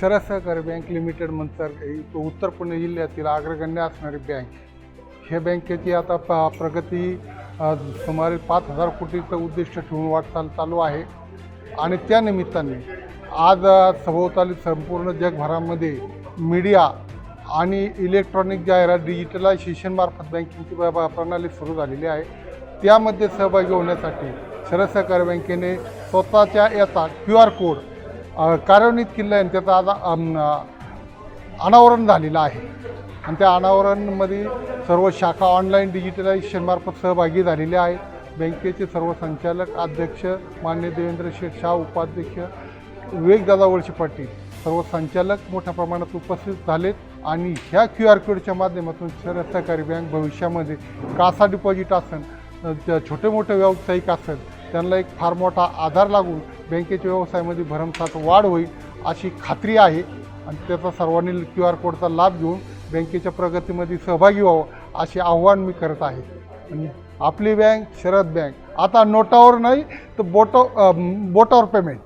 शरद सहकारी bank limited म्हणतात उत्तर पुणे जिल्ह्यातील अग्रगण्य असणारी बँक. ह्या बँकेची आता प प्रगती सुमारे पाच हजार कोटीचं उद्दिष्ट ठेवून वाटचाल चालू आहे. आणि त्या निमित्ताने आज सभोवताली संपूर्ण जगभरामध्ये मीडिया आणि इलेक्ट्रॉनिक जाहिरात डिजिटलायझेशनमार्फत बँकिंगची प्रणाली सुरू झालेली आहे. त्यामध्ये सहभागी होण्यासाठी शरद सहकारी बँकेने स्वतःच्या याचा क्यू आर कोड कार्यान्वित किल्ला आहे आणि त्याचा आज अनावरण झालेलं आहे. आणि त्या अनावरणमध्ये सर्व शाखा ऑनलाईन डिजिटलायझेशनमार्फत सहभागी झालेले आहे बँकेचे सर्व संचालक अध्यक्ष मान्य देवेंद्र शेठ शाह उपाध्यक्ष विवेकदादा वळसे पाटील सर्व संचालक मोठ्या प्रमाणात उपस्थित झालेत. आणि ह्या क्यू आर कोडच्या माध्यमातून शरद सहकारी बँक भविष्यामध्ये कासा डिपॉझिट असेल त्या छोटे मोठे व्यावसायिक असेल त्यांना एक फार मोठा आधार लागून बँकेच्या व्यवसायामध्ये भरमसाठ वाढ होईल अशी खात्री आहे. आणि त्याचा सर्वांनी क्यू आर कोडचा लाभ घेऊन बँकेच्या प्रगतीमध्ये सहभागी व्हावं असे आव्हान मी करत आहे. आणि आपली बँक शरद बँक. आता नोटावर नाही तर बोटो बोटावर पेमेंट